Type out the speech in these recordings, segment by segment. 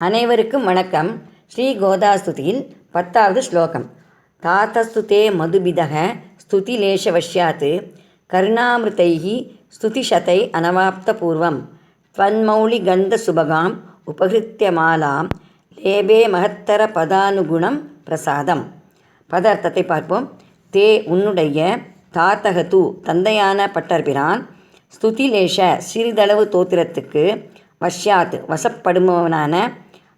அனைவருக்கும் வணக்கம். ஸ்ரீ கோதாஸ்துதியில் பத்தாவது ஸ்லோகம். தாத்தஸ்துதே மதுபிதக ஸ்துதிலேஷவஷ்யாத் கருணாமிருத்தைஹி ஸ்துதிஷத்தை அனவாப்த பூர்வம் துவன்மௌளி கந்த சுபகாம் உபகிருத்திய மாலாம் லேபே மகத்தர பதானுகுணம் பிரசாதம். பதார்த்தத்தை பார்ப்போம். தே உன்னுடைய தாத்தக தூ தந்தையான பட்டர்பிரான் ஸ்துதிலேஷ சிறிதளவு தோத்திரத்துக்கு வஷ்யாத் வசப்படுபவனான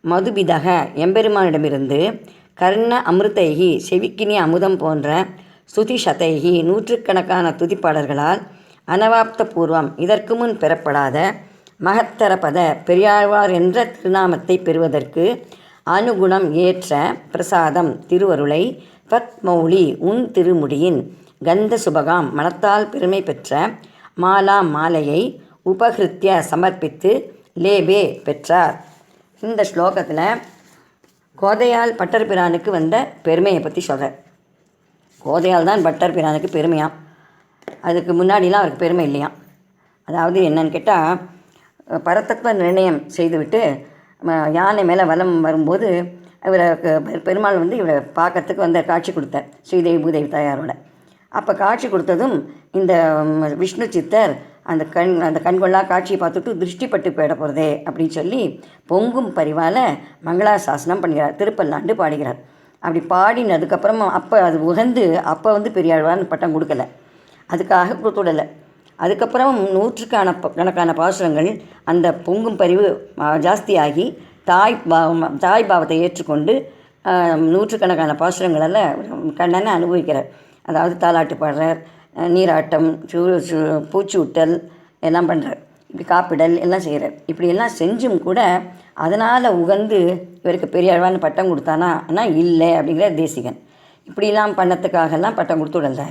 மதுபிதக எம்பெருமானிடமிருந்து கர்ண அமிர்தைகி செவிக்கினி அமுதம் போன்ற ஸ்துதி சதைகி நூற்றுக்கணக்கான துதிப்பாடல்களால் அனவாப்த பூர்வம் இதற்கு முன் பெறப்படாத மகத்தரபத பெரியாழ்வார் என்ற திருநாமத்தை பெறுவதற்கு அனுகுணம் ஏற்ற பிரசாதம் திருவருளை பத்மௌலி உன் திருமுடியின் கந்த சுபகாம் மனத்தால் பெருமை பெற்ற மாலா மாலையை உபகிருத்திய சமர்ப்பித்து லேபே பெற்றார். இந்த ஸ்லோகத்தில் கோதையால் பட்டர் பிரானுக்கு வந்த பெருமையை பற்றி சொல்கிறார் கோதையால் தான் பட்டர் பிரானுக்கு பெருமையாம் அதுக்கு முன்னாடிலாம் அவருக்கு பெருமை இல்லையாம் அதாவது என்னன்னு கேட்டால் பரதத்துவ நிர்ணயம் செய்துவிட்டு யானை மேலே வலம் வரும்போது இவரை பெருமாள் வந்து இவரை பார்க்கறதுக்கு வந்த காட்சி கொடுத்தார் ஸ்ரீதேவி பூதேவி தாயாரோட. அப்போ காட்சி கொடுத்ததும் இந்த விஷ்ணு சித்தர் அந்த கண் அந்த கண்கொள்ளா காட்சியை பார்த்துட்டு திருஷ்டிப்பட்டு போயிட போகிறதே அப்படின்னு சொல்லி பொங்கும் பரிவால் மங்களா சாசனம் பண்ணுகிறார். திருப்பல்லாண்டு பாடுகிறார். அப்படி பாடினதுக்கப்புறம் அப்போ அது உகந்து அப்போ வந்து பெரியாழ்வார்னு பட்டம் கொடுக்கல. அதுக்காக கொடுத்துடலை அதுக்கப்புறம் நூற்றுக்கான ப- கணக்கான பாசுரங்கள் அந்த பொங்கும் பரிவு ஜாஸ்தியாகி தாய் பாவம் தாய் பாவத்தை ஏற்றுக்கொண்டு நூற்றுக்கணக்கான பாசுரங்களெல்லாம் கண்ணனை அனுபவிக்கிறார். அதாவது தாலாட்டு பாடுறார். நீராட்டம் சூ பூச்சி விட்டல் எல்லாம் பண்ணுறார் இப்படி காப்பிடல் எல்லாம் செய்கிறார் இப்படி எல்லாம் செஞ்சும் கூட அதனால் உகந்து இவருக்கு பெரியாழ்வான்னு பட்டம் கொடுத்தானா? ஆனால் இல்லை அப்படிங்கிற தேசிகன். இப்படிலாம் பண்ணத்துக்காகலாம் பட்டம் கொடுத்து விடல.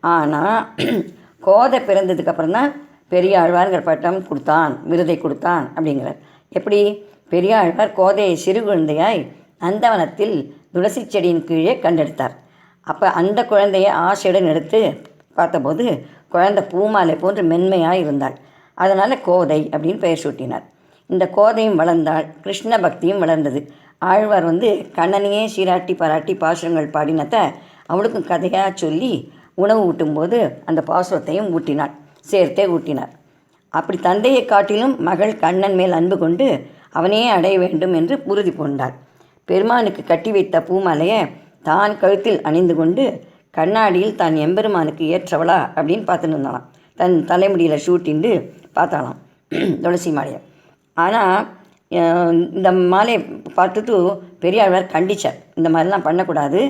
ஆனால் கோதை பிறந்ததுக்கப்புறம் தான் பெரியாழ்வார்ங்கிற பட்டம் கொடுத்தான் விருதை கொடுத்தான் அப்படிங்கிறார். எப்படி? பெரியாழ்வார் கோதையை சிறு குழந்தையாய் நந்தவனத்தில் துளசி செடியின் கீழே கண்டெடுத்தார். அப்போ அந்த குழந்தையை ஆசையுடன் எடுத்து பார்த்தபோது குழந்தை பூமாலை போன்று மென்மையாக இருந்தாள். அதனால் கோதை அப்படின்னு பெயர் சூட்டினார். இந்த கோதையும் வளர்ந்தாள் கிருஷ்ண பக்தியும் வளர்ந்தது. ஆழ்வார் வந்து கண்ணனையே சீராட்டி பாராட்டி பாசுரங்கள் பாடினத்தை அவளுக்கும் கதையாக சொல்லி உணவு ஊட்டும்போது அந்த பாசுரத்தையும் ஊட்டினாள் சேர்த்தே ஊட்டினார். அப்படி தந்தையை காட்டிலும் மகள் கண்ணன் மேல் அன்பு கொண்டு அவனையே அடைய வேண்டும் என்று உறுதி பூண்டாள். பெருமானுக்கு கட்டி வைத்த பூமாலையை தான் கழுத்தில் அணிந்து கொண்டு கண்ணாடியில் தான் எம்பெருமானுக்கு ஏற்றவளா அப்படின்னு பார்த்துட்டு இருந்தாளாம். தன் தலைமுடியில் ஷூட்டிண்டு பார்த்தாளாம். துளசி மாலையை. ஆனால் இந்த மாலையை பார்த்துட்டு பெரியாழ்வார் கண்டிச்சார். இந்த மாதிரிலாம் பண்ணக்கூடாது.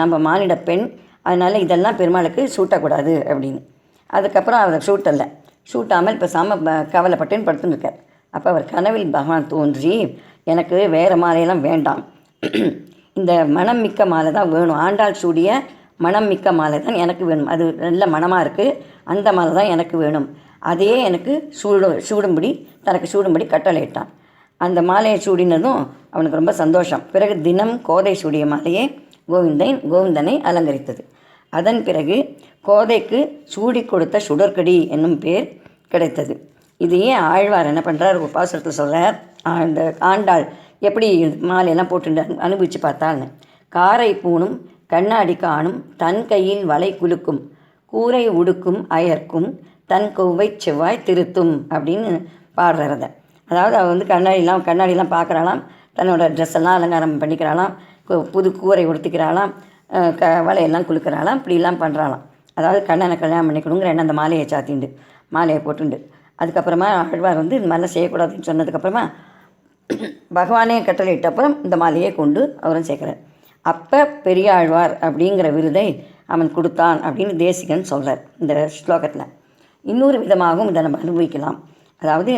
நம்ம மானிட பெண். அதனால் இதெல்லாம் பெருமாளுக்கு சூட்டக்கூடாது அப்படின்னு. அதுக்கப்புறம் அவர் சூட்டலை சூட்டாமல் பேசாமல் கவலைப்பட்டுன்னு படுத்துன்னு அப்போ அவர் கனவில் பகவான் தோன்றி எனக்கு வேறு மாலையெல்லாம் வேண்டாம். இந்த மனம் மிக்க மாலை தான் வேணும். ஆண்டாள் சூடிய மனம் மிக்க மாலை தான் எனக்கு வேணும். அது நல்ல மனமாக இருக்குது அந்த மாலை தான் எனக்கு வேணும். அதையே எனக்கு சூடு சூடும்படி தனக்கு சூடும்படி கட்டளையிட்டான். அந்த மாலையை சூடினதும் அவனுக்கு ரொம்ப சந்தோஷம். பிறகு தினம் கோதை சூடிய மாலையே கோவிந்தன் கோவிந்தனை அலங்கரித்தது. அதன் பிறகு கோதைக்கு சூடி கொடுத்த சுடர்கடி என்னும் பேர் கிடைத்தது. இதையே ஆழ்வார் என்ன பண்ணுறார் ஒரு சொல்கிறார் அந்த ஆண்டாள் எப்படி மாலையெல்லாம் போட்டு அனுபவித்து பார்த்தாள்னு. காரை பூணும் கண்ணாடி காணும் தன் கையில் வலை குலுக்கும் கூரை உடுக்கும் அயர்க்கும் தன் கொவ்வை செவ்வாய் திருத்தும் அப்படின்னு பாடுறத. அதாவது அவள் வந்து கண்ணாடிலாம் கண்ணாடிலாம் பார்க்குறாளாம் தன்னோட ட்ரெஸ் எல்லாம் அலங்காரம் பண்ணிக்கிறாளாம் கு- புது கூரை உடுத்திக்கிறாளாம் க வலையெல்லாம் குலுக்கிறாளாம் இப்படிலாம் பண்ணுறாளாம் அதாவது கண்ணனை கல்யாணம் பண்ணிக்கணுங்கிற எண்ணம் அந்த மாலையை சாத்திண்டு மாலையை போட்டுண்டு. அதுக்கப்புறமா ஆழ்வார் வந்து இந்த மாதிரிலாம் செய்யக்கூடாதுன்னு சொன்னதுக்கப்புறமா பகவானே கட்டளையிட்ட அப்புறம் இந்த மாலையை கொண்டு அவரும் சேர்க்குறார். அப்போ பெரியாழ்வார் அப்படிங்கிற விருதை அவன் கொடுத்தான் அப்படின்னு தேசிகன் சொல்கிறார் இந்த ஸ்லோகத்தில். இன்னொரு விதமாகவும் இதை நம்ம அனுபவிக்கலாம். அதாவது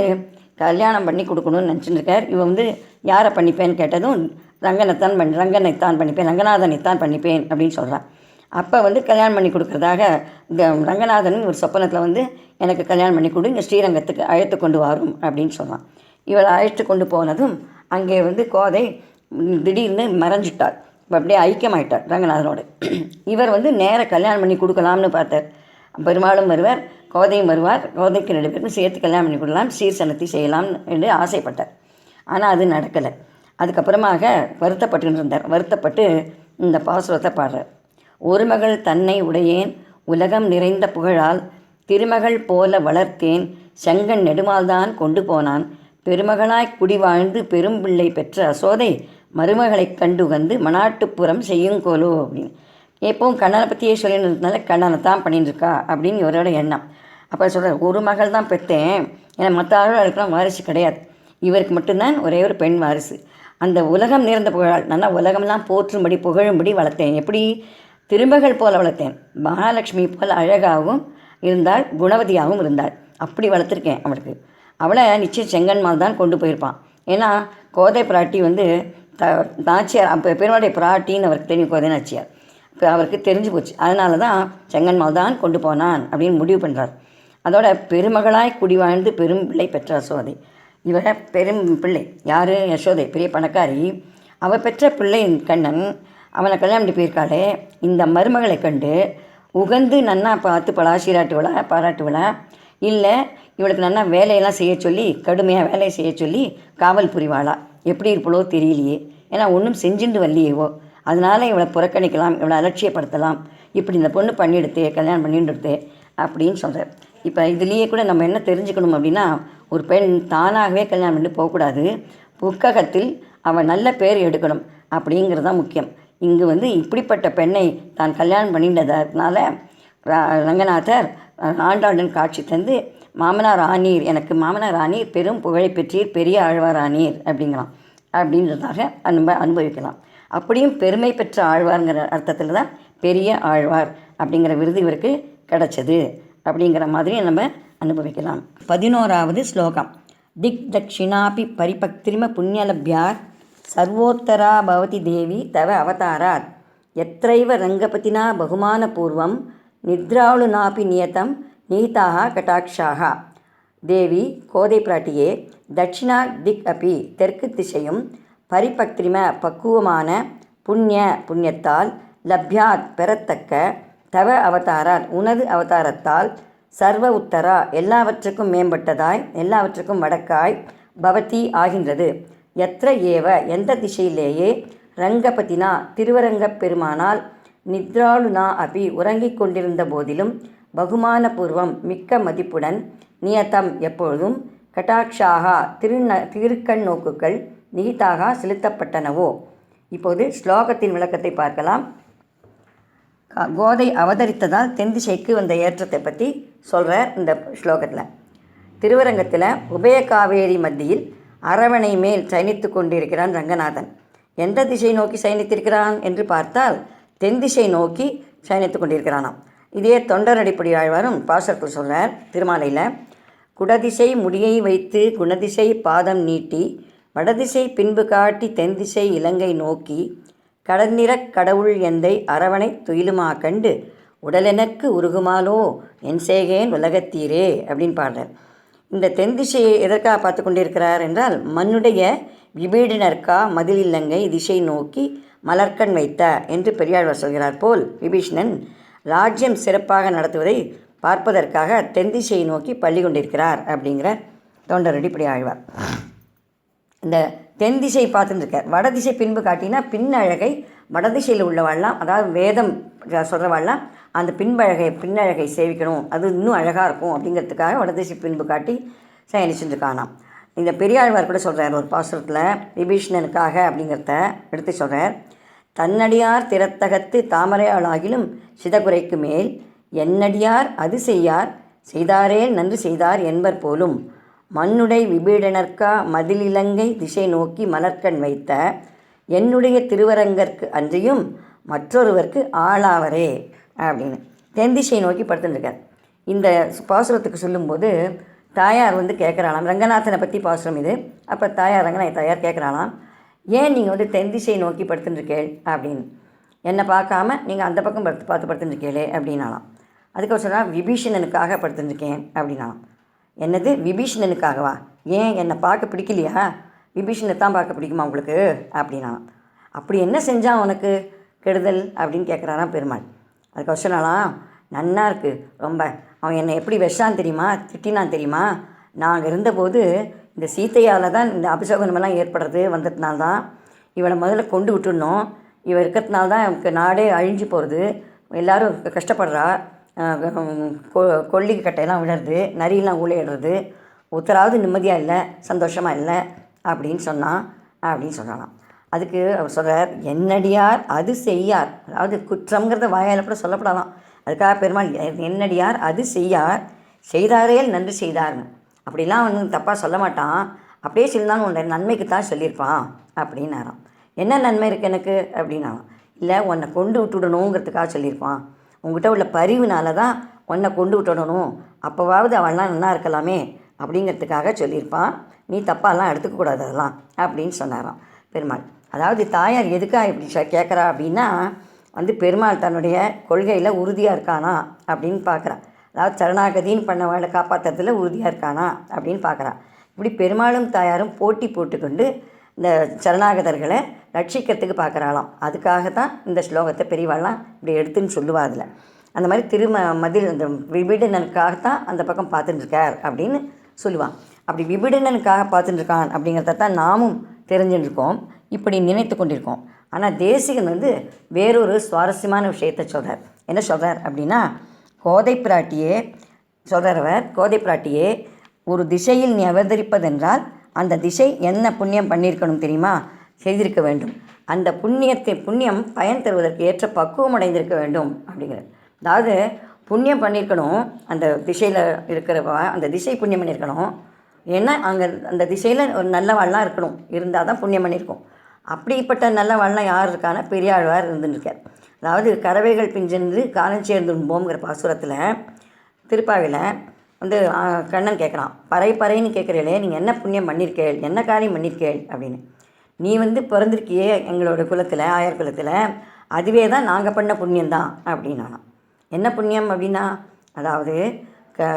கல்யாணம் பண்ணி கொடுக்கணும்னு நினச்சிட்டு இவன் வந்து யாரை பண்ணிப்பேன்னு கேட்டதும் ரங்கனைத்தான் பண்ணி ரங்கனைத்தான் பண்ணிப்பேன் ரங்கநாதனைத்தான் பண்ணிப்பேன் அப்படின்னு சொல்கிறான் அப்போ வந்து கல்யாணம் பண்ணி கொடுக்குறதாக இந்த ரங்கநாதன் ஒரு சொப்பனத்தில் வந்து எனக்கு கல்யாணம் பண்ணி கொடு இங்கே ஸ்ரீரங்கத்துக்கு அழைத்து கொண்டு வரும் அப்படின்னு சொல்கிறான் இவளை அழைத்து கொண்டு போனதும் அங்கே வந்து கோதை திடீர்னு மறைஞ்சிட்டாள். இப்போ அப்படியே ஐக்கியமாயிட்டார் ரங்கநாதனோடு. இவர் வந்து நேராக கல்யாணம் பண்ணி கொடுக்கலாம்னு பார்த்தார். பெருமாளும் வருவார் கோதையும் வருவார் கோதைக்கு ரெண்டு பேருக்கும் சேர்த்து கல்யாணம் பண்ணி கொடுக்கலாம் சீர்சனத்தை செய்யலாம் என்று ஆசைப்பட்டார். ஆனால் அது நடக்கலை. அதுக்கப்புறமாக வருத்தப்பட்டு இருந்தார். வருத்தப்பட்டு இந்த பாசுரத்தை பாடுறார். ஒரு மகள் தன்னை உடையேன் உலகம் நிறைந்த புகழால் திருமகள் போல வளர்த்தேன் செங்கன் நெடுமால்தான் கொண்டு போனான் பெருமகளாய் குடிவாழ்ந்து பெரும்பிள்ளை பெரும் பிள்ளை பெற்ற அசோதை மருமகளைக் கண்டுகந்து மனாட்டுப்புறம் செய்யுங்கோலோ அப்படின்னு. எப்பவும் கண்ணனை பற்றியே சொல்லியிருந்ததுனால கண்ணனை தான் பண்ணிட்டுருக்கா அப்படின்னு இவரோட எண்ணம். அப்போ சொல்கிறார் ஒரு மகள் தான் பெற்றேன் ஏன்னா மற்ற ஆளுகளுக்கெல்லாம் வாரிசு கிடையாது. இவருக்கு மட்டும்தான் ஒரே ஒரு பெண் வாரிசு. அந்த உலகம் நேர்ந்த புகழால் நல்லா உலகம்லாம் போற்றும்படி புகழும்படி வளர்த்தேன். எப்படி? திருமகள் போல வளர்த்தேன். மகாலட்சுமி போல் அழகாகவும் இருந்தாள் குணவதியாகவும் இருந்தாள். அப்படி வளர்த்துருக்கேன் அவளுக்கு. அவளை நிச்சயம் செங்கன்மால் தான் கொண்டு போயிருப்பான். ஏன்னா கோதை பிராட்டி வந்து த நாச்சியார் அப்போ பெருமாடைய பிராட்டின்னு அவருக்கு தெரியும் கோதை நாச்சியார். இப்போ அவருக்கு தெரிஞ்சு போச்சு. அதனால தான் செங்கன்மால் தான் கொண்டு போனான் அப்படின்னு முடிவு பண்ணுறார் அதோட பெருமகளாய் குடி வாழ்ந்து பெரும் பிள்ளை பெற்ற அசோதை. இவர பெரும் பிள்ளை. யார்? யசோதை. பெரிய பணக்காரி. அவள் பெற்ற பிள்ளையின் கண்ணன். அவனை கல்யாணம் பண்ணி போயிருக்காளே. இந்த மருமகளை கண்டு உகந்து நன்னா பார்த்து பலாசீராட்டுவளா பாராட்டுவளா? இல்லை இவளுக்கு நன்னா வேலையெல்லாம் செய்ய சொல்லி கடுமையாக வேலையை செய்ய சொல்லி காவல் புரிவாளா? எப்படி இருப்பளோ தெரியலையே. ஏன்னா ஒன்றும் செஞ்சுண்டு வரலையேவோ. அதனால் இவளை புறக்கணிக்கலாம் இவளை அலட்சியப்படுத்தலாம். இப்படி இந்த பொண்ணு பண்ணிடுத்தே கல்யாணம் பண்ணிடுத்தே அப்படின்னு சொல்கிறார் இப்போ இதுலேயே கூட நம்ம என்ன தெரிஞ்சுக்கணும் அப்படின்னா ஒரு பெண் தானாகவே கல்யாணம் பண்ணி போகக்கூடாது. புக்ககத்தில் அவள் நல்ல பேர் எடுக்கணும் அப்படிங்கிறது தான் முக்கியம். இங்கு வந்து இப்படிப்பட்ட பெண்ணை தான் கல்யாணம் பண்ணிட்டதனால ரங்கநாதர் ஆண்டாளுடன் காட்சி தந்து மாமனார் ஆனீர் எனக்கு மாமனார் ஆனீர் பெரும் புகழை பெற்றீர் பெரிய ஆழ்வார் ஆனீர் அப்படிங்களாம் அப்படின்றதாக அனுப அனுபவிக்கலாம். அப்படியும் பெருமை பெற்ற ஆழ்வார்ங்கிற அர்த்தத்தில் தான் பெரிய ஆழ்வார் அப்படிங்கிற விருது இவருக்கு கிடைச்சது அப்படிங்கிற மாதிரி நம்ம அனுபவிக்கலாம். பதினோராவது ஸ்லோகம். திக் தட்சிணாபி பரிபக்திரிம புண்ணியலப்யார் சர்வோத்தரா பவதி தேவி தவ அவதாராத் எத்தைவ ரங்கபதினா பகுமானபூர்வம் நித்ராளுனாபி நியத்தம் நீதாக கட்டாட்சாக தேவி கோதை பிராட்டியே தட்சிணா திக் அபி தெற்கு திசையும் பரிபக்திரிம பக்குவமான புண்ணிய புண்ணியத்தால் லப்யாத் பெறத்தக்க தவ அவதாராத் உனது அவதாரத்தால் சர்வ உத்தரா எல்லாவற்றுக்கும் மேம்பட்டதாய் எல்லாவற்றுக்கும் வடக்காய் பவதி ஆகின்றது. எത്ര ஏவ எந்த திசையிலேயே ரங்கபதினா திருவரங்கப் பெருமானால் நித்ராளுனா அபி உறங்கிக் கொண்டிருந்த போதிலும் பகுமானபூர்வம் மிக்க மதிப்புடன் நியத்தம் எப்பொழுதும் கட்டாட்சாக திருந திருக்கண் நோக்குகள் நீதாக செலுத்தப்பட்டனவோ? இப்போது ஸ்லோகத்தின் விளக்கத்தை பார்க்கலாம். கோதை அவதரித்ததால் தென் திசைக்கு வந்த ஏற்றத்தை பற்றி சொல்கிறார் இந்த ஸ்லோகத்தில். திருவரங்கத்தில் உபயகாவேரி மத்தியில் அரவணை மேல் சயனித்து கொண்டிருக்கிறான் ரங்கநாதன். எந்த திசை நோக்கி சயனித்திருக்கிறான் என்று பார்த்தால் தென் திசை நோக்கி சயனித்து கொண்டிருக்கிறானாம். இதே தொண்டர் அடிப்படை ஆழ்வாரும் பாசத்தில் சொல்கிறார் திருமாலையில் குடதிசை முடியை வைத்து குணதிசை பாதம் நீட்டி வடதிசை பின்பு காட்டி தென் திசை இலங்கை நோக்கி கடற்நிறக் கடவுள் எந்தை அரவணை துயிலுமா கண்டு உடலெனக்கு உருகுமாலோ என் சேகேன் உலகத்தீரே அப்படின்னு பாடுறார். இந்த தென் திசையை எதற்காக பார்த்து கொண்டிருக்கிறார் என்றால் மண்ணுடைய விபீடினர்க்கா மதில் இல்லங்கை திசை நோக்கி மலர்க்கண் வைத்த என்று பெரியாழ்வார் சொல்கிறார் போல் விபீஷ்ணன் ராஜ்யம் சிறப்பாக நடத்துவதை பார்ப்பதற்காக தென் திசையை நோக்கி பள்ளி கொண்டிருக்கிறார் அப்படிங்கிற தொண்டரடி இப்படி ஆழ்வார் இந்த தென் திசை பார்த்துட்டு வடதிசை பின்பு காட்டினா பின்னழகை வடதிசையில் உள்ளவாள்லாம் அதாவது வேதம் சொல்கிறவாள்லாம் அந்த பின்பழகை பின்னழகை சேவிக்கணும். அது இன்னும் அழகாக இருக்கும் அப்படிங்கிறதுக்காக வடதிசை பின்பு காட்டி சயனிச்சுருக்கானாம் இந்த பெரியாழ்வார் கூட சொல்கிறார் ஒரு பாசுரத்தில் விபீஷ்ணனுக்காக அப்படிங்கிறத எடுத்து சொல்கிறார் தன்னடியார் திறத்தகத்து தாமரையாளாகிலும் சிதகுரைக்கு மேல் என்னடியார் அது செய்யார் செய்தாரே நன்று செய்தார் என்பர் போலும் மண்ணுடை விபீடனர்க்கா மதிலிலங்கை திசை நோக்கி மலர்கண் வைத்த என்னுடைய திருவரங்கற்கு அன்றியும் மற்றொருவருக்கு ஆளாவரே அப்படின்னு. தென் திசை நோக்கி படுத்துட்டுருக்கார். இந்த பாசுரத்துக்கு சொல்லும்போது தாயார் வந்து கேட்குறாளாம். ரங்கநாதனை பற்றி பாசுரம் இது. அப்போ தாயார் ரங்கநாய தாயார் கேட்குறாளாம். ஏன் நீங்கள் வந்து தென் திசையை நோக்கி படுத்துட்டுருக்கேள் அப்படின்னு? என்னை பார்க்காம நீங்கள் அந்த பக்கம் படுத்து பார்த்து படுத்துட்டுருக்கீங்களே அப்படின்னாலாம். அதுக்கு சொன்னால் விபீஷணனுக்காக படுத்துட்டுருக்கேன் அப்படின்னாலாம். என்னது? விபீஷணனுக்காகவா? ஏன் என்னை பார்க்க பிடிக்கலையா? விபீஷணை தான் பார்க்க பிடிக்குமா உங்களுக்கு? அப்படின்னாலாம். அப்படி என்ன செஞ்சான் உனக்கு கெடுதல் அப்படின்னு கேட்குறாராம் பெருமாள். அதுக்கு சொன்னாலாம் நன்னா இருக்குது ரொம்ப. அவன் என்னை எப்படி விஷான் தெரியுமா? திட்டினான் தெரியுமா? நாங்கள் இருந்தபோது இந்த சீத்தையால் தான் இந்த அபிசோகனமெல்லாம் ஏற்படுறது வந்ததுனால தான் இவனை முதல்ல கொண்டு விட்டுடணும். இவன் இருக்கிறதுனால தான் எனக்கு நாடே அழிஞ்சு போகிறது எல்லோரும் கஷ்டப்படுறா. கொ- கொல்லி கட்டையெல்லாம் விழுறது. நரியெல்லாம் ஊழையிடுறது ஒருத்தராவது நிம்மதியாக இல்லை சந்தோஷமாக இல்லை அப்படின்னு சொன்னான் அப்படின்னு சொல்லலாம் அதுக்கு அவர் சொல்கிறார் என்னடியார் அது செய்யார். அதாவது குற்றங்கிறத வாயால் கூட சொல்லப்படலாம். அதுக்காக பெருமாள் என்னடியார் அது செய்யார். செய்தாரேல் நன்றி செய்தார்னு. அப்படிலாம் வந்து தப்பாக சொல்ல மாட்டான். அப்படியே சொல்லியிருந்தாலும் உன்னை நன்மைக்கு தான் சொல்லியிருப்பான் அப்படின்னாராம். என்ன நன்மை இருக்குது எனக்கு? அப்படின்னாராம். இல்லை உன்னை கொண்டு விட்டுடணுங்கிறதுக்காக சொல்லியிருப்பான். உங்ககிட்ட உள்ள பரிவுனால தான் உன்னை கொண்டு விட்டுடணும். அப்போவாவது அவன்லாம் நல்லா இருக்கலாமே அப்படிங்கிறதுக்காக சொல்லியிருப்பான். நீ தப்பாலாம் எடுத்துக்கக்கூடாது அதெல்லாம் அப்படின்னு சொன்னாராம். பெருமாள் அதாவது தாயார் எதுக்காக இப்படி கேட்குறா அப்படின்னா வந்து பெருமாள் தன்னுடைய கொள்கையில் உறுதியாக இருக்கானா அப்படின்னு பார்க்குறா அதாவது சரணாகதின்னு பண்ணவளை காப்பாற்றுறதுல உறுதியாக இருக்கானா அப்படின்னு பார்க்குறான். இப்படி பெருமாளும் தாயாரும் போட்டி போட்டுக்கொண்டு இந்த சரணாகதர்களை ரட்சிக்கிறதுக்கு பார்க்குறாளாம். அதுக்காக தான் இந்த ஸ்லோகத்தை பெரியவாள்லாம் இப்படி எடுத்துன்னு சொல்லுவா அதில். அந்த மாதிரி திரும மதில் இந்த விபிடனனுக்காகத்தான் அந்த பக்கம் பார்த்துட்டு இருக்கார் அப்படின்னு சொல்லுவான் அப்படி விபிடனனுக்காக பார்த்துட்டுருக்கான் அப்படிங்கிறத தான் நாமும் தெரிஞ்சுட்டுருக்கோம் இப்படி நினைத்து கொண்டிருக்கோம். ஆனால் தேசிகன் வந்து வேறொரு சுவாரஸ்யமான விஷயத்தை சொல்கிறார் என்ன சொல்கிறார் அப்படின்னா கோதை பிராட்டியே சொல்கிறவர் கோதை பிராட்டியே ஒரு திசையில் நீ அவதரிப்பதென்றால் அந்த திசை என்ன புண்ணியம் பண்ணியிருக்கணும் தெரியுமா? செய்திருக்க வேண்டும். அந்த புண்ணியத்தை புண்ணியம் பயன் தருவதற்கு ஏற்ற பக்குவம் அடைந்திருக்க வேண்டும் அப்படிங்கிறது அதாவது புண்ணியம் பண்ணியிருக்கணும் அந்த திசையில் இருக்கிறவ அந்த திசை புண்ணியம் பண்ணியிருக்கணும். ஏன்னா அங்கே அந்த திசையில் ஒரு நல்லவாள்லாம் இருக்கணும். இருந்தால் தான் புண்ணியம் பண்ணியிருக்கோம். அப்படிப்பட்ட நல்லவாள்லாம் யார் இருக்கான்னா பெரியாழ்வார் இருந்துருக்கார். அதாவது கறவைகள் பிஞ்சென்று காலம் பாசுரத்தில் திருப்பாவில் வந்து கண்ணன் கேட்குறான் பறை பறைன்னு கேட்குறீங்களே நீங்கள் என்ன புண்ணியம் பண்ணியிருக்கேள் என்ன காரியம் பண்ணியிருக்கேள் அப்படின்னு. நீ வந்து பிறந்திருக்கியே எங்களோட குலத்தில் ஆயர் குலத்தில் அதுவே தான் நாங்கள் பண்ண புண்ணியம்தான் அப்படின்னானாம். என்ன புண்ணியம் அப்படின்னா அதாவது க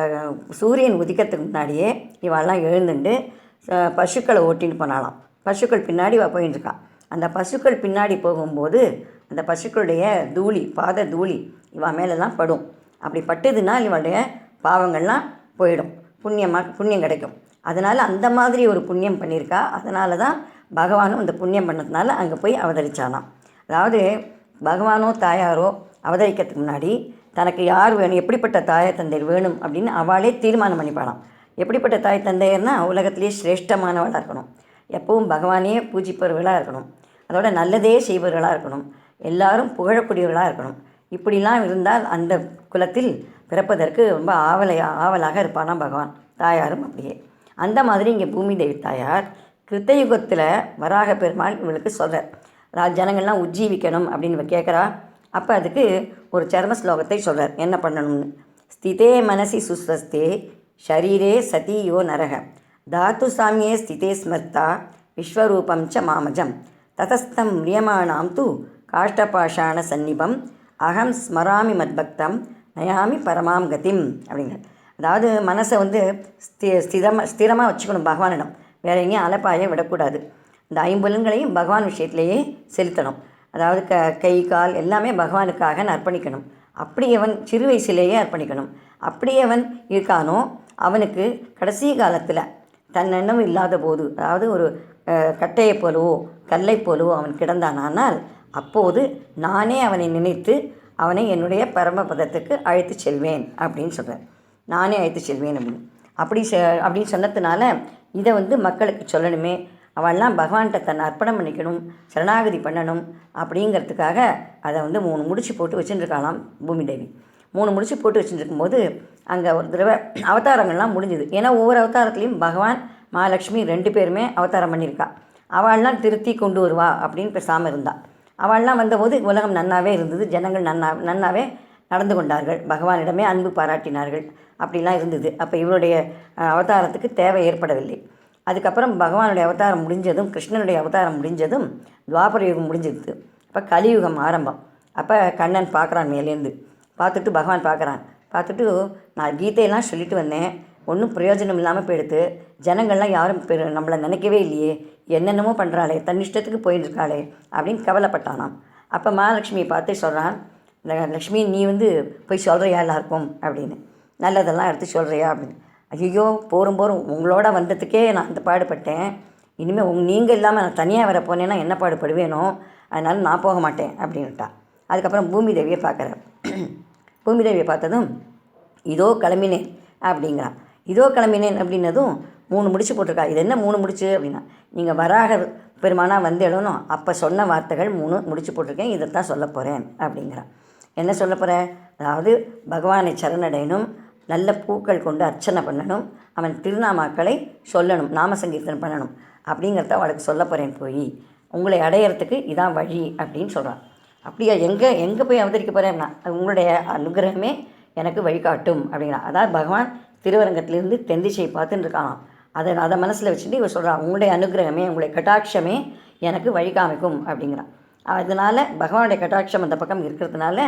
சூரியன் உதிக்கிறதுக்கு முன்னாடியே இவெல்லாம் எழுந்துட்டு பசுக்களை ஓட்டின்னு போனாலாம் பசுக்கள் பின்னாடி இவ போயின்னு இருக்கான் அந்த பசுக்கள் பின்னாடி போகும்போது அந்த பசுக்களுடைய தூளி பாத தூளி இவன் மேலெல்லாம் படும். அப்படி பட்டதுன்னா இவளுடைய பாவங்கள்லாம் போயிடும். புண்ணியமாக புண்ணியம் கிடைக்கும். அதனால் அந்த மாதிரி ஒரு புண்ணியம் பண்ணியிருக்கா. அதனால தான் பகவானும் இந்த புண்ணியம் பண்ணதுனால அங்கே போய் அவதரிச்சானாம். அதாவது பகவானோ தாயாரோ அவதரிக்கிறதுக்கு முன்னாடி தனக்கு யார் வேணும் எப்படிப்பட்ட தாய் தந்தையர் வேணும் அப்படின்னு அவளே தீர்மானம் பண்ணிப்பாளாம். எப்படிப்பட்ட தாய் தந்தையர்னா உலகத்திலேயே சிரேஷ்டமானவளாக இருக்கணும். எப்பவும் பகவானே பூஜிப்பவர்களாக இருக்கணும். அதோட நல்லதே செய்பவர்களாக இருக்கணும். எல்லாரும் புகழக்கூடியவர்களாக இருக்கணும். இப்படிலாம் இருந்தால் அந்த குலத்தில் பிறப்பதற்கு ரொம்ப ஆவலையா ஆவலாக இருப்பானாம் பகவான். தாயாரும் அப்படியே. அந்த மாதிரி இங்கே பூமி தேவி தாயார் கிருத்தயுகத்தில் வராக பெருமாள் இவளுக்கு சொல்கிறார் ஜனங்கள்லாம் உஜ்ஜீவிக்கணும் அப்படின்னு கேட்குறா. அப்போ அதுக்கு ஒரு சர்ம ஸ்லோகத்தை சொல்கிறார் என்ன பண்ணணும்னு? ஸ்திதே மனசி சுஸ்வஸ்தே ஷரீரே சதி யோ நரக. தாத்து சாமியே ஸ்திதே ஸ்மர்த்தா விஸ்வரூபம் ச மாமஜம். ததஸ்தம் மிரியமானாம் தூ காஷ்டபாஷான சந்நிபம் அகம் ஸ்மராமி மத்பக்தம் நயாமி பரமாம் கதிம் அப்படிங்கிற அதாவது மனசை வந்து ஸ்தி ஸ்திரமாக ஸ்திரமாக வச்சுக்கணும் பகவானிடம். வேற எங்கேயும் அலப்பாய விடக்கூடாது. இந்த ஐம்புலன்களையும் பகவான் விஷயத்திலேயே செலுத்தணும். அதாவது க கை கால் எல்லாமே பகவானுக்காக அர்ப்பணிக்கணும். அப்படி அவன் சிறு வயசுலேயே அர்ப்பணிக்கணும். அப்படி அவன் இருக்கானோ அவனுக்கு கடைசி காலத்தில் தன்னெண்ணம் இல்லாத போது அதாவது ஒரு கட்டையைப் போலவோ கல்லைப் போலவோ அவன் கிடந்தானால் அப்போது நானே அவனை நினைத்து அவனை என்னுடைய பரமபதத்துக்கு அழைத்து செல்வேன் அப்படின்னு சொல்கிறேன் நானே அழைத்து செல்வேன் அப்படின்னு. அப்படி செ அப்படின்னு சொன்னதுனால இதை வந்து மக்களுக்கு சொல்லணுமே. அவள்லாம் பகவான்கிட்ட தன்னை அர்ப்பணம் பண்ணிக்கணும் சரணாகதி பண்ணணும் அப்படிங்கிறதுக்காக அதை வந்து மூணு முடிச்சு போட்டு வச்சுட்டுருக்காளாம் பூமி தேவி. மூணு முடிச்சு போட்டு வச்சுருக்கும் போது அங்கே ஒரு தடவை அவதாரங்கள்லாம் முடிஞ்சுது. ஏன்னா ஒவ்வொரு அவதாரத்துலேயும் பகவான் மகாலட்சுமி ரெண்டு பேருமே அவதாரம் பண்ணியிருக்கா. அவள்லாம் திருத்தி கொண்டு வருவா அப்படின்னு பேசாமல் இருந்தாள் அவள்லாம் வந்தபோது உலகம் நன்னாவே இருந்தது ஜனங்கள் நன்னா நன்னாவே நடந்து கொண்டார்கள். பகவானிடமே அன்பு பாராட்டினார்கள். அப்படிலாம் இருந்தது. அப்போ இவருடைய அவதாரத்துக்கு தேவை ஏற்படவில்லை. அதுக்கப்புறம் பகவானுடைய அவதாரம் முடிஞ்சதும் கிருஷ்ணனுடைய அவதாரம் முடிஞ்சதும் துவாபர யுகம் முடிஞ்சிருது அப்போ கலியுகம் ஆரம்பம். அப்போ கண்ணன் பார்க்குறான் மேலேருந்து பார்த்துட்டு பகவான் பார்க்குறான் பார்த்துட்டு நான் கீதையெல்லாம் சொல்லிட்டு வந்தேன். ஒன்றும் பிரயோஜனம் இல்லாமல் போயிடுத்து ஜனங்கள்லாம் யாரும் பெரு நம்மளை நினைக்கவே இல்லையே. என்னென்னமோ பண்ணுறாளே தன் இஷ்டத்துக்கு போயிட்டு இருக்காளே அப்படின்னு கவலைப்பட்டானாம். அப்போ மகாலட்சுமியை பார்த்து சொல்கிறான் லக்ஷ்மி நீ வந்து போய் சொல்கிறியா எல்லாருக்கும்? அப்படின்னு. நல்லதெல்லாம் எடுத்து சொல்கிறியா அப்படின்னு. ஐயோ போரும் போரும். உங்களோட வந்ததுக்கே நான் அந்த பாடுபட்டேன். இனிமேல் உங் நீங்கள் இல்லாமல் நான் தனியாக வர போனேன்னா என்ன பாடுபடுவேனோ? அதனால் நான் போக மாட்டேன். அப்படின்ட்டா அதுக்கப்புறம் பூமி தேவியை பார்க்குற பூமி தேவியை பார்த்ததும் இதோ கிளம்பினேன். அப்படிங்கிறான். இதோ கிளம்பினேன் அப்படின்னதும் மூணு முடிச்சு போட்டிருக்கா. இது என்ன மூணு முடிச்சு? அப்படின்னா நீங்கள் வராக பெருமானா வந்து எழுதணும். அப்போ சொன்ன வார்த்தைகள் மூணு முடிச்சு போட்டிருக்கேன். இதை தான் சொல்ல போகிறேன் அப்படிங்கிறான் என்ன சொல்ல போகிறேன் அதாவது பகவானை சரணடையணும் நல்ல பூக்கள் கொண்டு அர்ச்சனை பண்ணணும் அவன் திருநாமாக்களை சொல்லணும் நாம சங்கீர்த்தனம் பண்ணணும் அப்படிங்கிறத அவளுக்கு சொல்ல போகிறேன் போய். உங்களை அடையிறதுக்கு இதான் வழி அப்படின்னு சொல்கிறான் அப்படியா எங்கே எங்கே போய் அவதரிக்க போகிறேன்னா உங்களுடைய அனுகிரகமே எனக்கு வழிகாட்டும் அப்படிங்கிறான் அதாவது பகவான் திருவரங்கத்திலிருந்து தென்திசையை பார்த்துட்டு இருக்கானாம். அதை அதை மனசில் வச்சுட்டு இவர் சொல்கிறான் உங்களுடைய அனுகிரகமே உங்களுடைய கட்டாட்சமே எனக்கு வழிகாமிக்கும் அப்படிங்கிறான் அதனால் பகவானுடைய கட்டாட்சம் அந்த பக்கம் இருக்கிறதுனால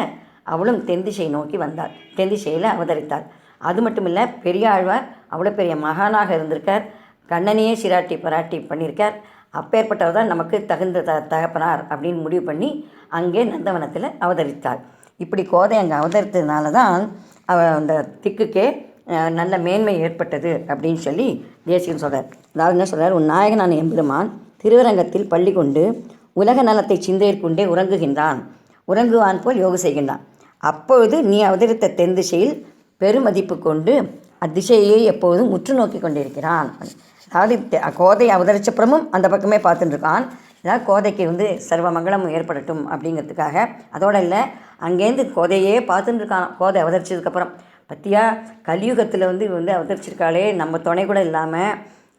அவளும் தென்திசை நோக்கி வந்தாள். தென்திசையில் அவதரித்தாள். அது மட்டும் இல்லை பெரியாழ்வார் அவ்வளோ பெரிய மகானாக இருந்திருக்கார். கண்ணனையே சிராட்டி பராட்டி பண்ணியிருக்கார். அப்பேற்பட்டவர் தான் நமக்கு தகுந்த த தகப்பனார் அப்படின்னு முடிவு பண்ணி அங்கே நந்தவனத்தில் அவதரித்தாள். இப்படி கோதை அங்கே அவதரித்ததுனால தான் அவ அந்த திக்குக்கே நல்ல மேன்மை ஏற்பட்டது அப்படின்னு சொல்லி தேசிகன் சொல்கிறார் அதாவது என்ன சொல்கிறார் உன் நாயகனான எம்பெருமான் திருவரங்கத்தில் பள்ளி கொண்டு உலக நலத்தை சிந்தையிற்கொண்டே உறங்குகின்றான். உறங்குவான் போல் யோக செய்கின்றான். அப்பொழுது நீ அவதரித்த தென் திசையில் பெருமதிப்பு கொண்டு அத்திசையே எப்போதும் உற்று நோக்கி கொண்டிருக்கிறான். அதாவது கோதையை கோதை அவதரிச்சப்புறமும் அந்த பக்கமே பார்த்துட்டுருக்கான் அதாவது கோதைக்கு வந்து சர்வ மங்களம் ஏற்படட்டும் அப்படிங்கிறதுக்காக. அதோடு இல்லை அங்கேருந்து கோதையே பார்த்துட்டு இருக்கான். கோதை அவதரிச்சதுக்கப்புறம் பத்தியா? கலியுகத்தில் வந்து இவ வந்து அவதரிச்சிருக்காளே. நம்ம துணை கூட இல்லாமல்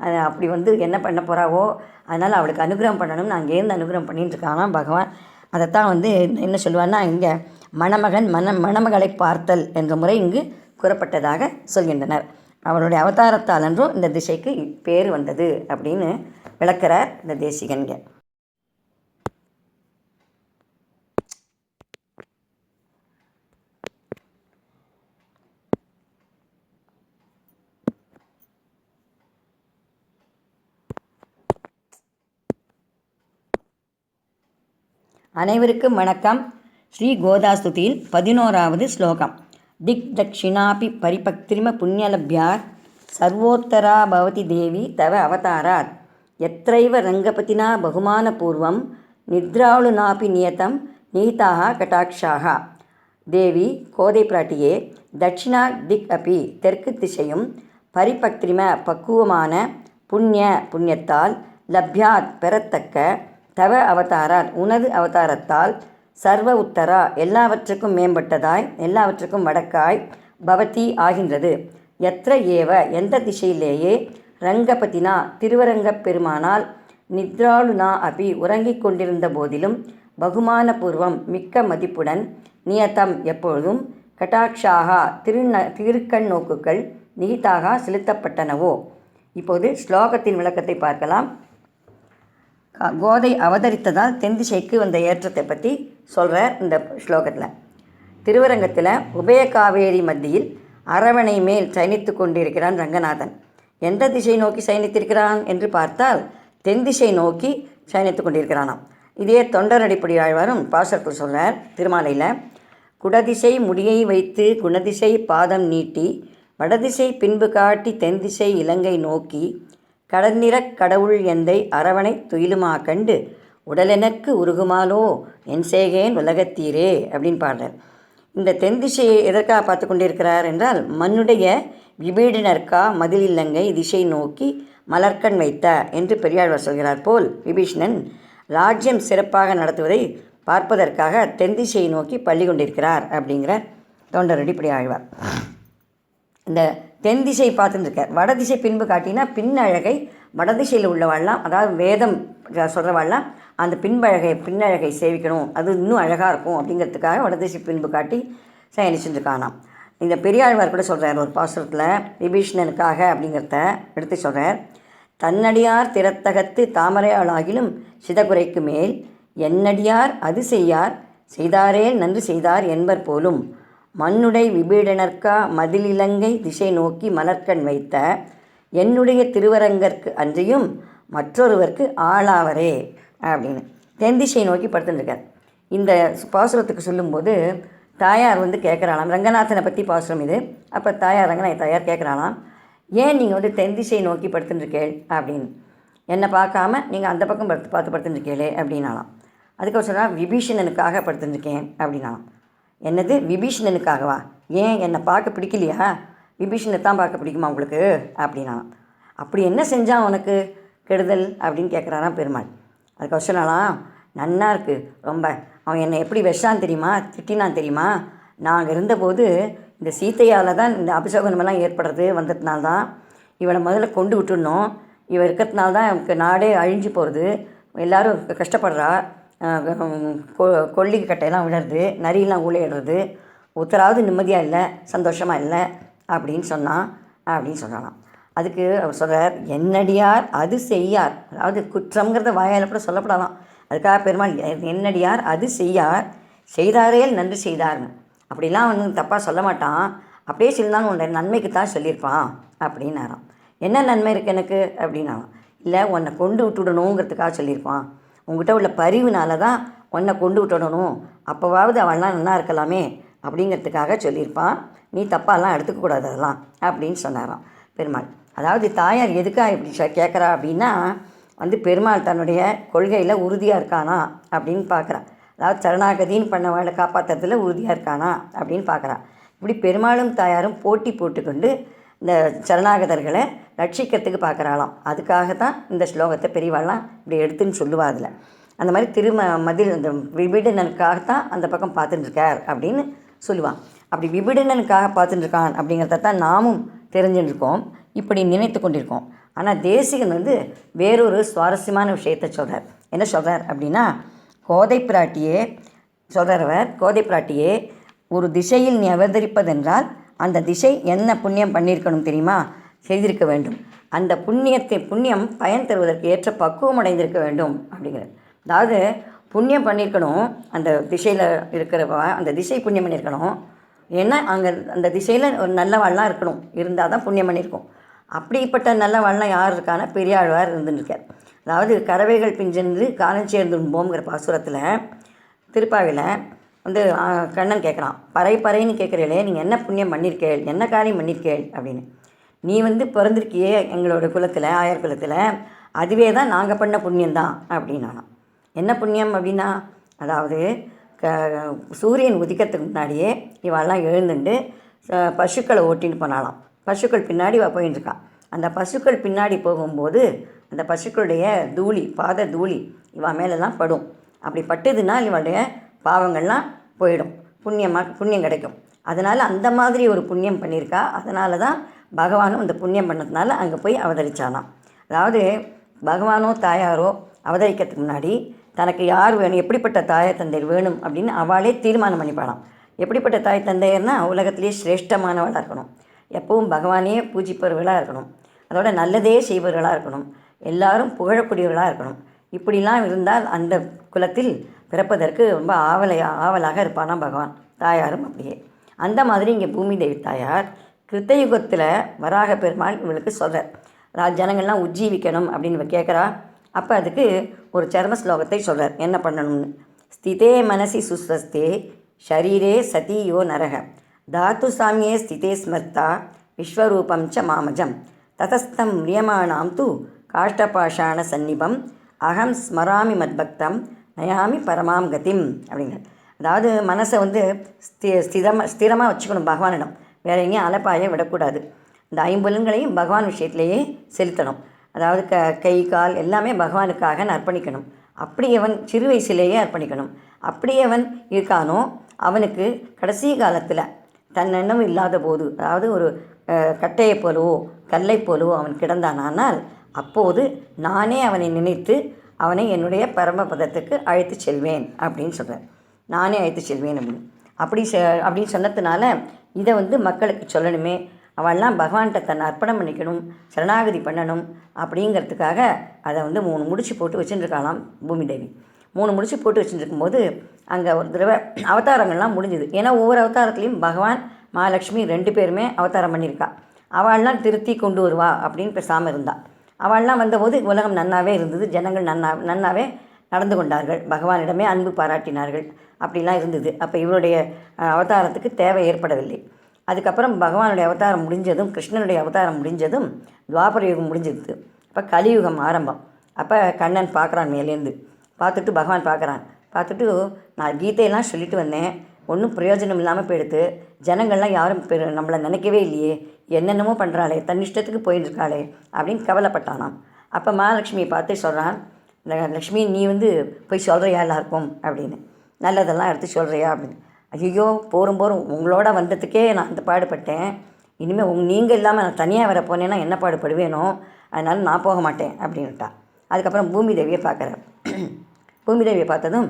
அது அப்படி வந்து என்ன பண்ண போகிறாவோ அதனால் அவளுக்கு அனுகிரகம் பண்ணணும்னு அங்கேருந்து அனுகிரகம் பண்ணிட்டு பகவான். அதைத்தான் வந்து என்ன சொல்லுவான்னா இங்கே மணமகன் மண மணமகளை பார்த்தல் என்ற முறை இங்கு கூறப்பட்டதாக சொல்கின்றனர். அவருடைய அவதாரத்தால் என்றும் இந்த திசைக்கு பேர் வந்தது அப்படின்னு விளக்கிறார் இந்த தேசிகன்கள். அனைவருக்கும் வணக்கம். ஸ்ரீ கோதாஸ்துதியில் பதினோராவது ஸ்லோகம். திக் தக்ஷிணாபி பரிபக்திரிம புண்ணியலப்யார் சர்வோத்தரா பவதி தேவி தவ அவதாராத் எத்தைவ ரங்கபதினா பகுமானபூர்வம் நித்ராளுனாபி நியதம் நீதாக கட்டாட்சாக. தேவி கோதை பிராட்டியே தட்சிணா திக் அபி தெற்கு திசையும் பரிபக்திரிம பக்குவமான புண்ணிய புண்ணியத்தால் லப்யாத் பெறத்தக்க தவ அவதாரார் உனது அவதாரத்தால் சர்வ உத்தரா எல்லாவற்றுக்கும் மேம்பட்டதாய் எல்லாவற்றுக்கும் வடக்காய் பவதி ஆகின்றது. எத்த ஏவ எந்த திசையிலேயே ரங்கபதினா திருவரங்கப் பெருமானால் நித்ராளுனா அபி உறங்கிக் கொண்டிருந்த போதிலும் பகுமானபூர்வம் மிக்க மதிப்புடன் நியத்தம் எப்பொழுதும் கட்டாட்சாகா திருந திருக்கண் நோக்குகள் நீதாக செலுத்தப்பட்டனவோ? இப்போது ஸ்லோகத்தின் விளக்கத்தை பார்க்கலாம். கோதை அவதரித்ததால் தென் திசைக்கு வந்த ஏற்றத்தை பற்றி சொல்கிறார் இந்த ஸ்லோகத்தில். திருவரங்கத்தில் உபயகாவேரி மத்தியில் அரவணை மேல் சயனித்து கொண்டிருக்கிறான் ரங்கநாதன். எந்த திசை நோக்கி சயனித்திருக்கிறான் என்று பார்த்தால் தென் திசை நோக்கி சயனித்து கொண்டிருக்கிறானாம். இதே தொண்டர் அடிப்படை ஆழ்வாரும் பாசத்தில் சொல்கிறார் திருமாலையில் குடதிசை முடியை வைத்து குணதிசை பாதம் நீட்டி வடதிசை பின்பு காட்டி தென்திசை இலங்கை நோக்கி கடற்நிறக் கடவுள் எந்தை அரவணை துயிலுமா கண்டு உடலெனக்கு உருகுமாலோ? என் சேகேன் உலகத்தீரே அப்படின்னு பாடுறார். இந்த தென் திசையை எதற்காக பார்த்து கொண்டிருக்கிறார் என்றால் மண்ணுடைய விபீடனர்க்கா மதில் இல்லங்கை திசை நோக்கி மலர்க்கண் வைத்த என்று பெரியாழ்வார் சொல்கிறார் போல் விபீஷணன் ராஜ்யம் சிறப்பாக நடத்துவதை பார்ப்பதற்காக தென் திசையை நோக்கி பள்ளி கொண்டிருக்கிறார் அப்படிங்கிற தொண்டரடி இப்படி ஆழ்வார் இந்த தென் திசை பார்த்துட்டு இருக்கார் வடதிசை பின்பு காட்டினா பின்னழகை வடதிசையில் உள்ளவாள்லாம் அதாவது வேதம் சொல்கிறவாள்லாம் அந்த பின்பழகை பின்னழகை சேவிக்கணும். அது இன்னும் அழகாக இருக்கும் அப்படிங்கிறதுக்காக வடதிசை பின்பு காட்டி சயனிச்சுருக்கானாம் இந்த பெரியாழ்வார் கூட சொல்கிறார் ஒரு பாசுரத்தில் விபீஷணனுக்காக அப்படிங்கிறத எடுத்து சொல்கிறார் தன்னடியார் திறத்தகத்து தாமரையாளாகிலும் சிதகுரைக்கு மேல் என்னடியார் அது செய்யார் செய்தாரே நன்று செய்தார் என்பர் போலும் மண்ணுடை விபீடனர்க்கா மதிலிலங்கை திசை நோக்கி மலர்க்கண் வைத்த என்னுடைய திருவரங்கற்கு அன்றியும் மற்றொருவருக்கு ஆளாவரே அப்படின்னு. தென் திசை நோக்கி படுத்துட்டுருக்கார். இந்த பாசுரத்துக்கு சொல்லும்போது தாயார் வந்து கேட்குறாளாம் ரங்கநாதனை பற்றி பாசுரம் இது. அப்போ தாயார் ரங்கநாய தாயார் கேட்குறாளாம் ஏன் நீங்கள் வந்து தென் திசையை நோக்கி படுத்துட்டுருக்கேள் அப்படின்னு. என்னை பார்க்காம நீங்கள் அந்த பக்கம் படுத்து பார்த்து படுத்துட்டுருக்கேளே அப்படின்னாலாம் அதுக்கப்புறம் சொன்னால் விபீஷணனுக்காக படுத்துட்டுருக்கேன் அப்படின்னாலாம் என்னது விபீஷணனுக்காகவா? ஏன் என்னை பார்க்க பிடிக்கலையா? விபீஷணை தான் பார்க்க பிடிக்குமா உங்களுக்கு? அப்படின்னா. அப்படி என்ன செஞ்சான் உனக்கு? கெடுதல் அப்படின்னு கேட்குறாராம் பெருமாள். அதுக்கு சொன்னாலாம் நன்னா இருக்குது ரொம்ப. அவன் என்னை எப்படி வெஷான் தெரியுமா? திட்டினான் தெரியுமா? நாங்கள் இருந்தபோது இந்த சீத்தையால் தான் இந்த அபிசோகனமெல்லாம் ஏற்படுறது வந்ததுனால தான் இவனை முதல்ல கொண்டு விட்டுடணும். இவன் இருக்கிறதுனால தான் நாடே அழிஞ்சு போகிறது எல்லாரும் கஷ்டப்படுறா. அஹ் கொ- கட்டையெல்லாம் விழுறது நரியெல்லாம் ஊழையிடுறது ஒருத்தராவது நிம்மதியாக இல்லை சந்தோஷமாக இல்லை அப்படின்னு சொன்னான் அப்படின்னு சொல்லலாம். அதுக்கு அவர் சொல்கிறார் என்னடியார் அது செய்யார். அதாவது குற்றம்ங்கிறத வாயால் கூட சொல்லப்படலாம். அதுக்காக பெருமாள் என்னடியார் அது செய்யார் செய்தாரேல் நன்றி செய்தார்னு. அப்படிலாம் வந்து தப்பாக சொல்ல மாட்டான். அப்படியே சொல்லியிருந்தாலும் உன்னை நன்மைக்கு தான் சொல்லியிருப்பான் அப்படின்னாராம். என்ன நன்மை இருக்குது எனக்கு? அப்படின்னாராம். இல்லை உன்னை கொண்டு விட்டுடணுங்கிறதுக்காக சொல்லியிருப்பான். உங்ககிட்ட உள்ள பரிவுனால தான் உன்னை கொண்டு விட்டுடணும். அப்போவாவது அவள்லாம் நல்லா இருக்கலாமே அப்படிங்கிறதுக்காக சொல்லியிருப்பான். நீ தப்பாலாம் எடுத்துக்கக்கூடாது அதெல்லாம் அப்படின்னு சொன்னாராம். பெருமாள் அதாவது தாயார் எதுக்காக இப்படி கேட்குறா அப்படின்னா வந்து பெருமாள் தன்னுடைய கொள்கையில் உறுதியாக இருக்கானா அப்படின்னு பார்க்குறா அதாவது சரணாகதின்னு பண்ணவளை காப்பாற்றுறதுல உறுதியாக இருக்கானா அப்படின்னு பார்க்குறா இப்படி பெருமாளும் தாயாரும் போட்டி போட்டுக்கொண்டு இந்த சரணாகதர்களை ரட்சிக்கிறதுக்கு பார்க்குறாளாம். அதுக்காக தான் இந்த ஸ்லோகத்தை பெரியவாள்லாம் இப்படி எடுத்துன்னு சொல்லுவா அதில். அந்த மாதிரி திரும மதில் அந்த விபிடனனுக்காகத்தான் அந்த பக்கம் பார்த்துட்டுருக்கார் அப்படின்னு சொல்லுவான் அப்படி விபிடனனுக்காக பார்த்துட்டுருக்கான் அப்படிங்கிறத தான் நாமும் தெரிஞ்சுட்டு இருக்கோம் இப்படி நினைத்து கொண்டிருக்கோம். ஆனால் தேசிகன் வந்து வேறொரு சுவாரஸ்யமான விஷயத்தை சொல்கிறார் என்ன சொல்கிறார் அப்படின்னா கோதை பிராட்டியே சொல்கிறவர் கோதை பிராட்டியே ஒரு திசையில் நீ அவதரிப்பதென்றால் அந்த திசை என்ன புண்ணியம் பண்ணியிருக்கணும் தெரியுமா? செய்திருக்க வேண்டும். அந்த புண்ணியத்தை புண்ணியம் பயன் தருவதற்கு ஏற்ற பக்குவம் அடைந்திருக்க வேண்டும் அப்படிங்கிறது அதாவது புண்ணியம் பண்ணியிருக்கணும் அந்த திசையில் இருக்கிறவ அந்த திசை புண்ணியம் பண்ணியிருக்கணும். ஏன்னா அங்கே அந்த திசையில் ஒரு நல்லவாள்லாம் இருக்கணும். இருந்தால் தான் புண்ணியம் பண்ணியிருக்கோம். அப்படிப்பட்ட நல்லவாள்லாம் யார் இருக்கானா பெரியாழ்வார் இருந்துருக்கார். அதாவது கறவைகள் பிஞ்சென்று காலஞ்சேர்ந்தும்போங்கிற பாசுரத்தில் திருப்பாவில வந்து கண்ணன் கேட்குறான் பறை பறைன்னு கேட்குறீங்களே நீங்கள் என்ன புண்ணியம் பண்ணியிருக்கேள் என்ன காரியம் பண்ணியிருக்கேள் அப்படின்னு. நீ வந்து பிறந்திருக்கியே எங்களோட குலத்தில் ஆயர் குலத்தில். அதுவே தான் நாங்கள் பண்ண புண்ணியம்தான் அப்படின்னானாம் என்ன புண்ணியம் அப்படின்னா அதாவது க சூரியன் உதிக்கிறதுக்கு முன்னாடியே இவெல்லாம் எழுந்துட்டு பசுக்களை ஓட்டின்னு போனாலாம் பசுக்கள் பின்னாடி போயின்னு இருக்கான். அந்த பசுக்கள் பின்னாடி போகும்போது அந்த பசுக்களுடைய தூளி பாத தூளி இவன் மேலெல்லாம் படும். அப்படி பட்டுதுன்னா இவளுடைய பாவங்கள்லாம் போயிடும். புண்ணியமாக புண்ணியம் கிடைக்கும். அதனால் அந்த மாதிரி ஒரு புண்ணியம் பண்ணியிருக்கா. அதனால தான் பகவானும் அந்த புண்ணியம் பண்ணதுனால அங்கே போய் அவதரிச்சானாம். அதாவது பகவானோ தாயாரோ அவதரிக்கிறதுக்கு முன்னாடி தனக்கு யார் வேணும் எப்படிப்பட்ட தாயார் தந்தையர் வேணும் அப்படின்னு அவளே தீர்மானம் பண்ணிப்பாளாம். எப்படிப்பட்ட தாய் தந்தையர்னா உலகத்திலேயே சிரேஷ்டமானவளாக இருக்கணும். எப்பவும் பகவானையே பூஜிப்பவர்களாக இருக்கணும். அதோட நல்லதே செய்பவர்களாக இருக்கணும். எல்லாரும் புகழக்கூடியவர்களாக இருக்கணும். இப்படிலாம் இருந்தால் அந்த குலத்தில் பிறப்பதற்கு ரொம்ப ஆவலை ஆவலாக இருப்பானா பகவான். தாயாரும் அப்படியே. அந்த மாதிரி இங்கே பூமி தேவி தாயார் கிருத்தயுகத்தில் வராக பெருமாள் இவளுக்கு சொல்கிறார் அதாவது ஜனங்கள்லாம் உஜ்ஜீவிக்கணும் அப்படின்னு இவ கேட்குறா அப்போ அதுக்கு ஒரு சர்ம ஸ்லோகத்தை சொல்கிறார் என்ன பண்ணணும்னு? ஸ்திதே மனசி சுஸ்வஸ்தே ஷரீரே சதியோ நரக. தாத்து சாமியே ஸ்திதே ஸ்மர்த்தா விஸ்வரூபம் ச மாமஜம். ததஸ்தம் மிரியமாணாம் து காஷ்டபாஷாண சந்நிபம் அகம் ஸ்மராமி மத்பக்தம் நயாமி பரமாம் கதிம் அப்படிங்கிற அதாவது மனசை வந்து ஸ்தி ஸ்திரமாக ஸ்திரமாக வச்சுக்கணும் பகவானிடம். வேற எங்கேயும் அலப்பாய விடக்கூடாது. இந்த ஐம்புலன்களையும் பகவான் விஷயத்திலேயே செலுத்தணும். அதாவது க கை கால் எல்லாமே பகவானுக்காக அர்ப்பணிக்கணும். அப்படி அவன் சிறு வயசுலேயே அர்ப்பணிக்கணும். அப்படி அவன் இருக்கானோ அவனுக்கு கடைசி காலத்தில் தன்னெண்ணம் இல்லாத போது அதாவது ஒரு கட்டையை கட்டையைப் போலவோ கல்லைப் போலவோ அவன் கிடந்தானால் அப்போது நானே அவனை நினைத்து அவனை என்னுடைய பரமபதத்துக்கு அழைத்து செல்வேன் அப்படின்னு சொல்கிறார் நானே அழைத்து செல்வேன் அப்படின்னு. அப்படி செ அப்படின்னு சொன்னதுனால இதை வந்து மக்களுக்கு சொல்லணுமே. அவள்லாம் பகவான்கிட்ட தன்னை அர்ப்பணம் பண்ணிக்கணும் சரணாகதி பண்ணணும் அப்படிங்கிறதுக்காக அதை வந்து மூணு முடிச்சு போட்டு வச்சுட்டுருக்காளாம் பூமி தேவி. மூணு முடிச்சு போட்டு வச்சுட்டு போது அங்கே ஒரு தடவை அவதாரங்கள்லாம் முடிஞ்சுது. ஏன்னா ஒவ்வொரு அவதாரத்துலேயும் பகவான் மகாலட்சுமி ரெண்டு பேருமே அவதாரம் பண்ணியிருக்கா. அவள்லாம் திருத்தி கொண்டு வருவா அப்படின்னு பேசாமல் இருந்தாள் அவள்லாம் வந்தபோது உலகம் நன்னாவே இருந்தது ஜனங்கள் நன்னா நன்னாவே நடந்து கொண்டார்கள். பகவானிடமே அன்பு பாராட்டினார்கள். அப்படிலாம் இருந்தது. அப்போ இவருடைய அவதாரத்துக்கு தேவை ஏற்படவில்லை. அதுக்கப்புறம் பகவானுடைய அவதாரம் முடிஞ்சதும் கிருஷ்ணனுடைய அவதாரம் முடிஞ்சதும் துவாபர யுகம் முடிஞ்சிருது இப்போ கலியுகம் ஆரம்பம். அப்போ கண்ணன் பார்க்குறான் மேலேருந்து பார்த்துட்டு பகவான் பார்க்குறான் பார்த்துட்டு நான் கீதையெல்லாம் சொல்லிட்டு வந்தேன். ஒன்றும் பிரயோஜனம் இல்லாமல் போயிடுது ஜனங்கள்லாம் யாரும் பெரு நம்மளை நினைக்கவே இல்லையே. என்னென்னமோ பண்ணுறாளே தன் இஷ்டத்துக்கு போயிட்டு இருக்காளே அப்படின்னு கவலைப்பட்டானாம். அப்போ மகாலட்சுமியை பார்த்து சொல்கிறான் லக்ஷ்மி நீ வந்து போய் சொல்கிறியா எல்லாருக்கும்? அப்படின்னு. நல்லதெல்லாம் எடுத்து சொல்கிறியா அப்படின்னு. ஐயோ போரும் போரும். உங்களோட வந்ததுக்கே நான் அந்த பாடுபட்டேன். இனிமேல் உங் நீங்கள் இல்லாமல் நான் தனியாக வர போனேன்னா என்ன பாடுபடுவேனோ? அதனால் நான் போக மாட்டேன். அப்படின்ட்டா அதுக்கப்புறம் பூமி தேவியை பார்க்குறார். பூமி தேவியை பார்த்ததும்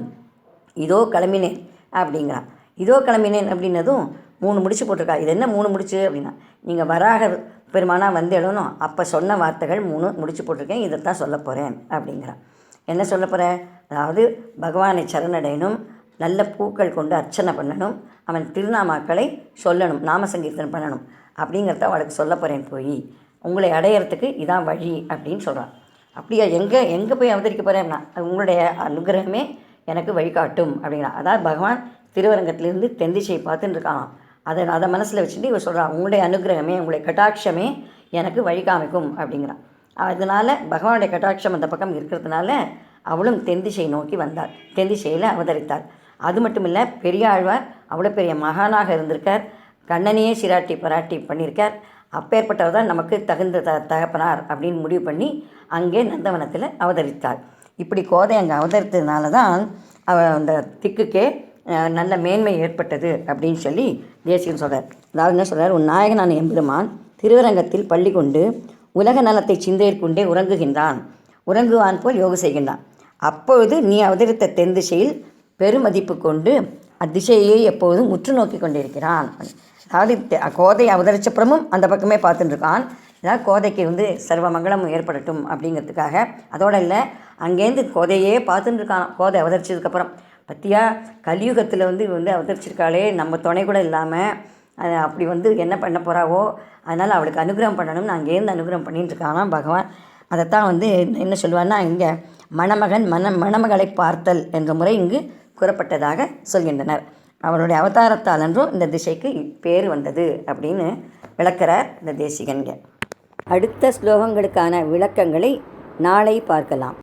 இதோ கிளம்பினேன். அப்படிங்கிறான். இதோ கிளம்பினேன் அப்படின்னதும் மூணு முடிச்சு போட்டிருக்கா. இது என்ன மூணு முடிச்சு? அப்படின்னா நீங்கள் வராக பெருமானா வந்து எழுதணும் அப்போ சொன்ன வார்த்தைகள் மூணு முடிச்சு போட்டிருக்கேன். இதைத்தான் சொல்ல போகிறேன் அப்படிங்கிறான் என்ன சொல்ல போகிறேன் அதாவது பகவானை சரணடையணும் நல்ல பூக்கள் கொண்டு அர்ச்சனை பண்ணணும் அவன் திருநாமாக்களை சொல்லணும் நாம சங்கீர்த்தனம் பண்ணணும் அப்படிங்கிறத அவளுக்கு சொல்ல போகிறேன் போய். உங்களை அடையிறதுக்கு இதான் வழி அப்படின்னு சொல்கிறான் அப்படியா எங்கே எங்கே போய் அவதரிக்க போகிறேன்னா உங்களுடைய அனுகிரகமே எனக்கு வழிகாட்டும் அப்படிங்கிறான் அதாவது பகவான் திருவரங்கத்திலிருந்து தென் பார்த்துன்னு பார்த்துட்டு அதை அதை மனசில் வச்சுட்டு இவன் சொல்கிறான் உங்களுடைய அனுகிரகமே உங்களுடைய கட்டாட்சமே எனக்கு வழிகாமிக்கும் அப்படிங்கிறான் அதனால் பகவானுடைய கட்டாட்சம் அந்த பக்கம் இருக்கிறதுனால அவளும் தென்திசை நோக்கி வந்தாள். தென்திசையில் அவதரித்தாள். அது மட்டும் இல்லை பெரிய ஆழ்வார் அவ்வளோ பெரிய மகானாக இருந்திருக்கார். கண்ணனையே சிராட்டி பராட்டி பண்ணியிருக்கார். அப்பேற்பட்டவர் தான் நமக்கு தகுந்த த தகப்பனார் அப்படின்னு முடிவு பண்ணி அங்கே நந்தவனத்தில் அவதரித்தாள். இப்படி கோதை அங்கே அவதரித்ததுனால தான் அவ அந்த திக்குக்கே நல்ல மேன்மை ஏற்பட்டது அப்படின்னு சொல்லி தேசியம் சொல்கிறார் அதாவது என்ன சொல்கிறார் உன் நாயகனான எம்பெருமான் திருவரங்கத்தில் பள்ளி கொண்டு உலக நலத்தை சிந்தையிற்கொண்டே உறங்குகின்றான். உறங்குவான் போல் யோக செய்கின்றான். அப்பொழுது நீ அவதரித்த தென் திசையில் பெருமதிப்பு கொண்டு அத்திசையை எப்போதும் உற்று நோக்கி கொண்டிருக்கிறான். அதாவது கோதை அவதரிச்சப்புறமும் அந்த பக்கமே பார்த்துட்டுருக்கான் அதாவது கோதைக்கு வந்து சர்வ மங்களமும் ஏற்படட்டும் அப்படிங்கிறதுக்காக. அதோடு இல்லை அங்கேருந்து கோதையே பார்த்துட்டு இருக்கான். கோதை அவதரிச்சதுக்கப்புறம் பத்தியா? கலியுகத்தில் வந்து இவ வந்து அவதரிச்சிருக்காளே. நம்ம துணை கூட இல்லாமல் அப்படி வந்து என்ன பண்ண போகிறாவோ அதனால் அவளுக்கு அனுகிரகம் பண்ணணும்னு அங்கேருந்து அனுகிரகம் பண்ணிட்டு இருக்கானாம் பகவான். அதைத்தான் வந்து என்ன சொல்லுவான்னா இங்கே மணமகன் மன மணமகளை பார்த்தல் என்ற முறை இங்கு கூறப்பட்டதாக சொல்கின்றனர். அவருடைய அவதாரத்தால் என்றும் இந்த திசைக்கு பேர் வந்தது அப்படின்னு விளக்கிறார் இந்த தேசிகன்க அடுத்த ஸ்லோகங்களுக்கான விளக்கங்களை நாளை பார்க்கலாம்.